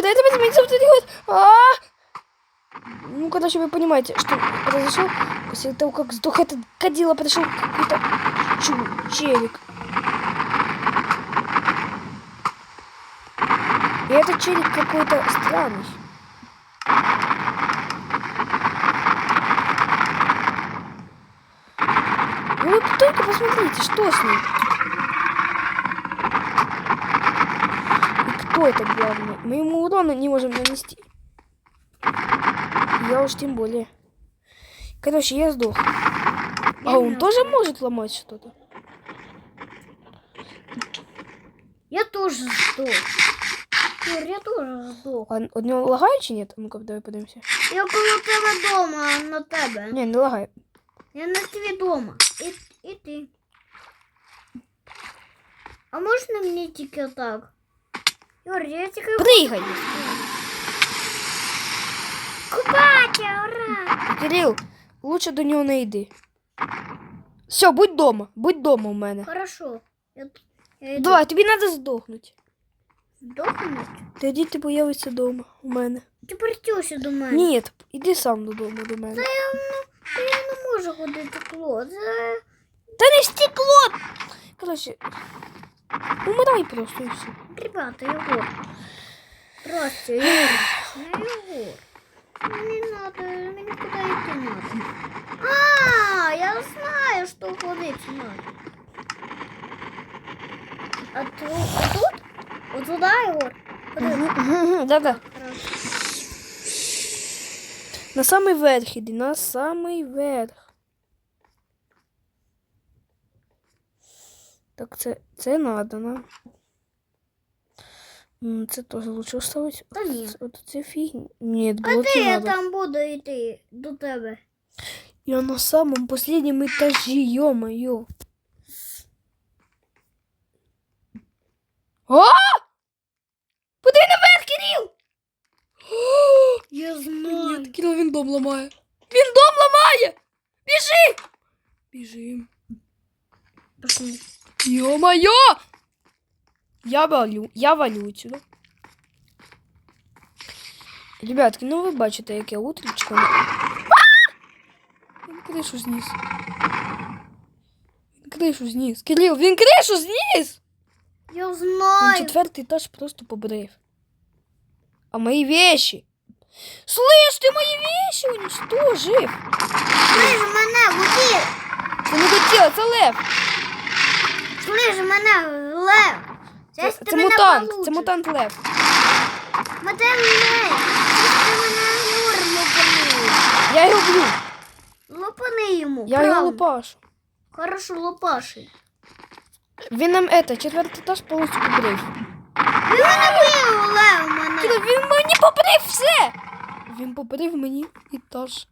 Подайте, подайте, что делать? А! Ну, короче, вы понимаете, что произошло после того, как сдох этот кадила, подошел какой-то челик. И этот челик какой-то странный. Ну вы только посмотрите, что с ним. И кто это главное? Мы ему урона не можем нанести. Я уж тем более. Короче, я сдох. А он тоже может ломать что-то? Я тоже сдох. Юр, я тоже сдох. А у него лагає чи нет? Ну-ка, давай подивимося. Я коло тебе дома, а на тебе. Не, не лагає. Я на тебе дома. І, і ти. А можна мені тільки так? Юр, я тільки Пригай! купатя, ура! Кирил, лучше до нього не йди. Все, будь дома. Будь дома у мене. Хорошо. Я, я йду. Давай, тобі треба здохнути. Здохнуть? Тоді ти появишся дома у мене. Ти притюся до мене. Ні, іди сам додому до мене. Та я, ну, я не можу ходити кло. Це... Та не стекло! Короче, умирай просто і все. Ребята, Егор. Просто, Егор. Ну, Егор. Не надо, мне куда идти надо. А, я знаю, что ходить надо. А а тут? Вот туда, Егор? Куда? Да-да. На самий верх іди, на самий верх. Так, це, це надо нам. М, Це теж лучше оставить. Та ні. От це фігня. Ні, А блоки де я надо. там буду йти до тебе? Я на самом последнем этаже, ё-моё. А! Куди наверх, Кирил? Я Ні, Кирил, він дом ламає. Він дом ламає! Біжи! Біжим. Ё-моё! Я валю, я валю отсюда. Ребятки, ну ви бачите, яке утречко. Він кришу зніс. Він кришу зніс. Кирил, він кришу зніс! Я Він знаю. четвертий етаж просто побрив. А мої вещи? Слышь, ти мої вещи уничтожив! Слышь, мене, Гудір. Це не хотіло, це лев! Слышь, мене, Лев. Це, це мутант, це мутант лев. Мене, Лев. Ти мене Юр лупани. Я його б'ю. Лупани йому. Я його правильно. лупашу. Хорошо, лупаши. Він нам это, четвертий етаж повністю побрив. Він мене бив, Лев, мене. Він мені побрив все! Він побрив мені етаж.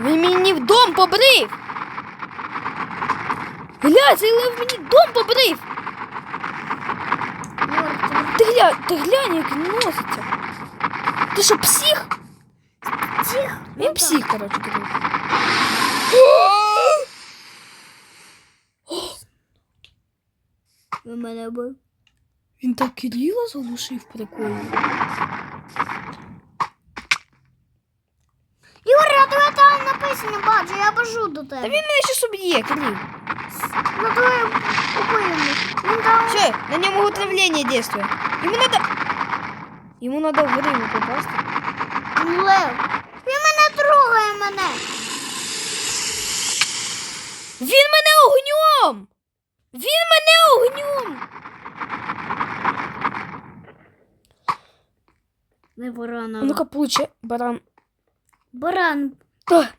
Він мені в дом побрив! Гля, цей лев мені дом побрив! Ти глянь, ти глянь, як він носиться. Ти що, псих? тих. Він псих, коротше, Кирил. Він мене бив. Він так Кирила залишив прикольно. Юр, я тебе там написано бачу, я бежу до Та тебе. він мене ще соб'є, Кирил. Все, на ньому отравлення действує. Йому надо... Йому надо в гриву попасти. Лев. Він мене трогає мене. Він мене огнем! Він мене огнем! Не барана. А ну-ка, получи, баран. Баран. Та,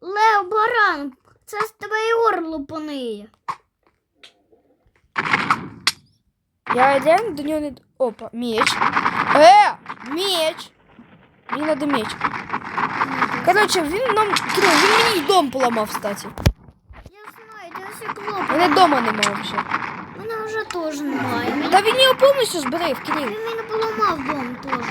Лев, баран. Це з тебе Ігор лупаниє. Я реально до нього не... д- Опа, меч. Е, меч. Мені надо меч. Короче, він нам... Кирил, він мені й дом поламав, кстати. Я знаю, ти все клопа. Мене дома немає вже. Мене вже теж немає. Мені- Та він його повністю зберив, Кирил. Він мене поламав дом теж.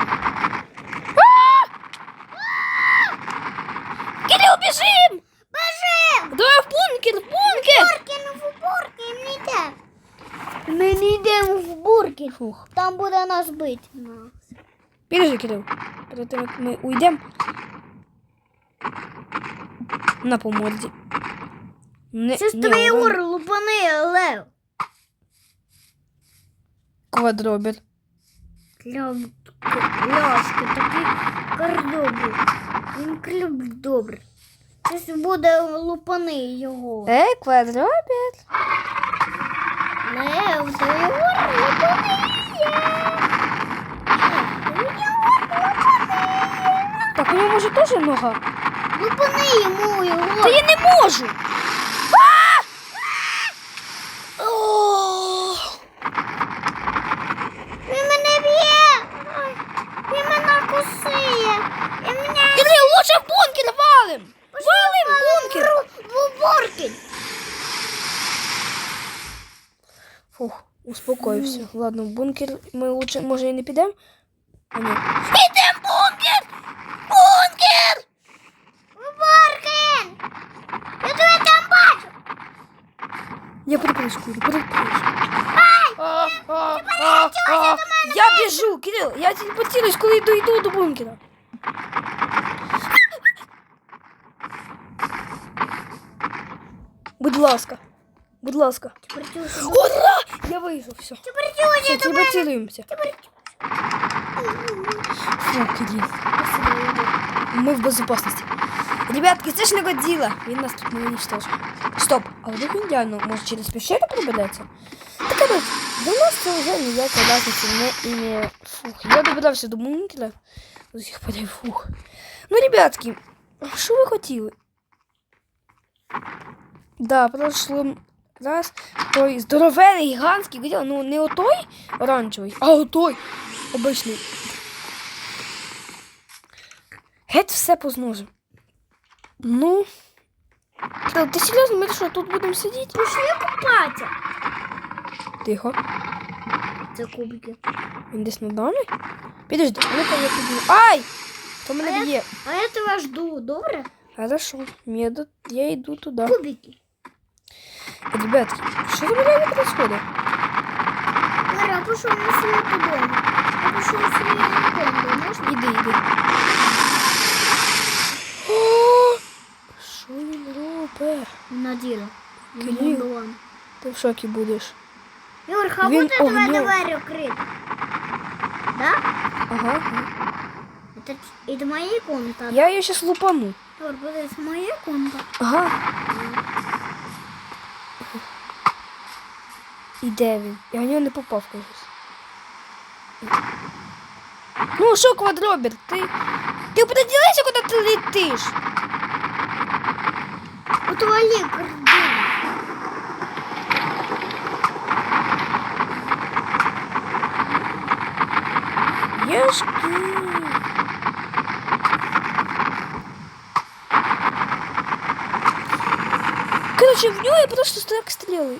бункер, в бункер! Порки, ну в упорки, не йде. Ми не йдемо в бурки. Фух. Там буде нас бити. Нас. Підожди, Кирил. Перед тим, як ми уйдемо. На поморді. Не, Це ж не твій урон. ур, лупани, Лев. Квадробір. Лев, Ляшки, такий кардобрий. Він клюб добрий. Ж буде лупани його. Ей, квадробір. Не, в ур, лупани є. У нього лупани є. Так, у нього може теж нога? Лупани йому його. Та я не можу. Ладно, в бункер ми лучше, може, і не підемо? А ні. Підемо в бункер! Бункер! В бурки. Я тебе там бачу. Я перепрыскую, перепрыскую. А, а, а, а. Я біжу, Кирил, я телепортируюсь, коли йду, йду до бункера. Будь ласка, будь ласка. Ура! Я вийшов, все. Все, телепортируємося. Фу, Кирил. Мы в безопасности. Ребятки, це ж не Годзилла. Він нас тут не уничтожив. Стоп, а вдруг він реально може через пещеру пробереться? Так короче, до нас це вже ніякої разниці не імеє. Фух, я добрався до бункера. До сих пор я фух. Ну, ребятки, що ви хотіли? Да, прошлым раз той здоровений гігантський Годзилла, ну не отой оранжевий, а отой обичний. Геть все позножив. Ну. Та, ти серйозно, ми що, тут будемо сидіти? Пішли купатися. Тихо. Це кубики. Він десь над нами? Підожди, ну-ка я піду. Ай! Хто мене б'є? А я тебе жду, добре? Хорошо, я, я йду туди. Кубики. Ребятки, що там реально происходит? Лара, пішов на свою додому. Я пішов на свою можна? Іди, іди. О! Що він робить? На. Кирил. Ти в шокі будеш. Юр, Він буде тебе огнем. двері? Да? Ага. Это, это моя комната. Я її зараз лупану. Юр, це моя комната. Ага. І де він? Я в нього не попав, кажуть. Ну що, квадробір, ти. Ти подивися, куди ти летиш. Отвали кордон. Єшки. Короче, в нього я просто так стріли.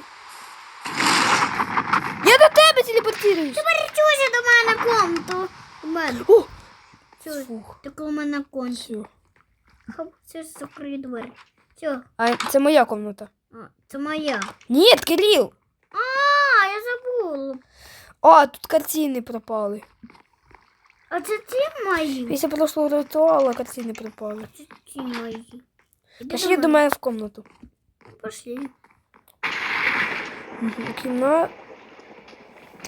Тепер чуся до мене комнату. У мене. О! Все, так у мене комната. все. Хоп, це ж закрию двері. Все, А це моя комната. а, це моя. Ні, Кирил. А, я забула. А, тут картини пропали. А це ті мої? Після прошлого ритуалу картини пропали. Це ті мої. Пошли до мене в комнату. Пошли. Мгм, Кімна...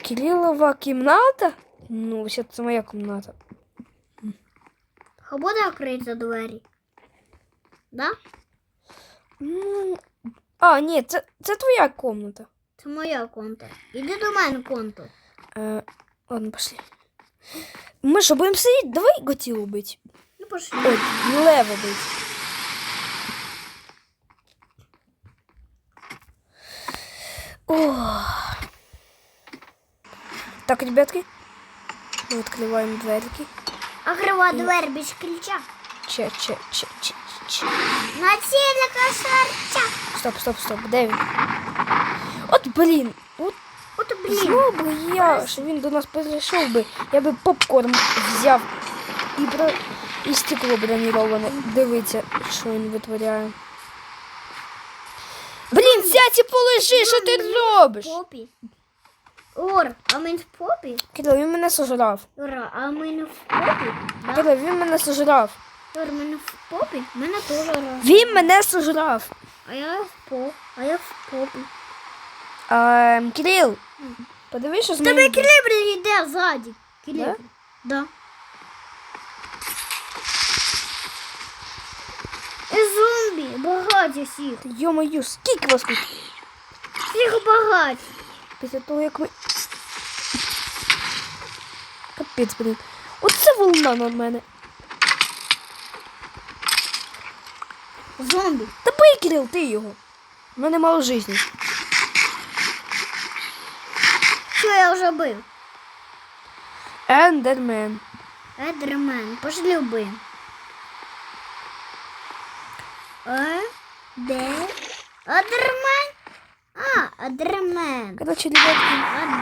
Кирилова кімната? Ну, вообще це моя кімната. А буде відкриті двері? Да? Ну, а, ні, це, це твоя комната. Це моя комната. Іди до мене комнату. Е, ладно, пошли. Ми що, будемо сидіти? Давай готілу бить. Ну пошли. Ой, лево бить. Ох. Так, ребятки, мы открываем дверки. Окрива двері без ключа. Че, че, че, че, че. На цілика серця. Стоп, стоп, стоп, він? От, блін, от От блін. знав би я, що він до нас прийшов би, я би попкорн взяв і про і стекло бронироване. Дивиться, що він витворяє. Блін, сядь і положи, що ти робиш? Попі. Ор, а ми в попі? Кирил, він мене сожрав. Юра, а ми не в попі? Да? Кирил, він мене сожрав. Юра, ми не в попі? Мене теж раз. Він мене сожрав. А я в поп, а я в попі. А, Кирил, подивись, що з Тебе моїм... крібрі йде ззаді. Да? Да? І зомбі, багаті всіх. Йо-моє, скільки вас тут? Всіх багаті. Після того, як ви... Капець, блін. Оце волна на мене. Зомбі. Та бий, Кирил, ти його. У мене мало житті. Що я вже бив? Ендермен. Едермен, пошли вбив. Е? Де? Адермен? А, Адремен. Короче, ребятки,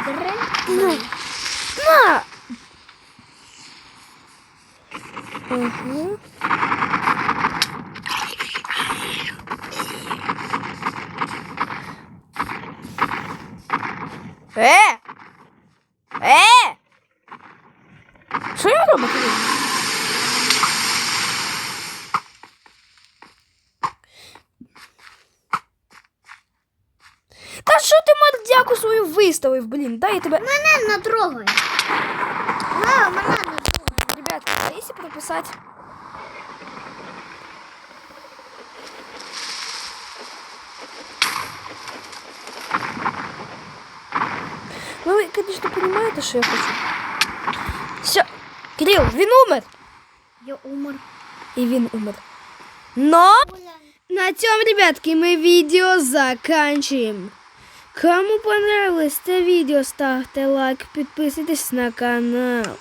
Адремен. на! Угу. Е! виставив, блін? Дай я тебе. Мене не трогай. А, мене не трогай. Ребят, а если прописать... Ну, вы, конечно, понимаете, что я хочу. Все, Кирилл, він умер. Я умер. І він умер. Но на цьому, ребятки, мы видео заканчиваем. Кому понравилось это видео, ставьте лайк, подписывайтесь на канал.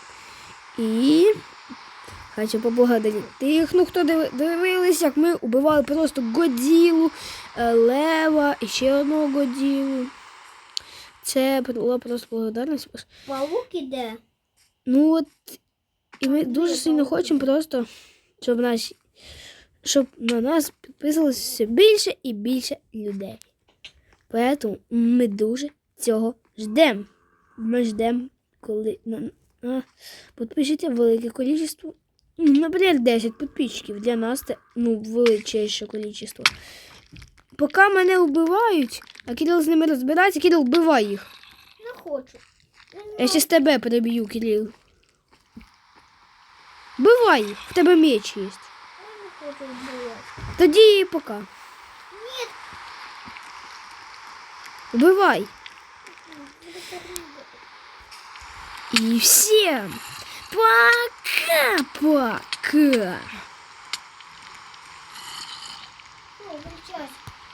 І хочу поблагодарити тих, ну хто диви- дивились, як ми убивали просто Годзілу, е, Лева і ще одного Годзілу. Це була просто благодарність. Паук іде. Ну от, і ми дуже сильно хочемо просто, щоб нас, щоб на нас підписалося все більше і більше людей. Поэтому ми дуже цього ждемо. Ми ждемо, коли підпишіться велике количество. Ну, наприклад, 10 підписчиків. Для нас це ну, величезне количество. Поки мене вбивають, а Кирил з ними розбирається, Кирил вбивай їх. Не хочу. Я ще з тебе переб'ю, Кирил. Бивай їх, в тебе меч є. Я не хочу вбивати. Тоді пока. Ні. Вбивай. И всем пока-пока.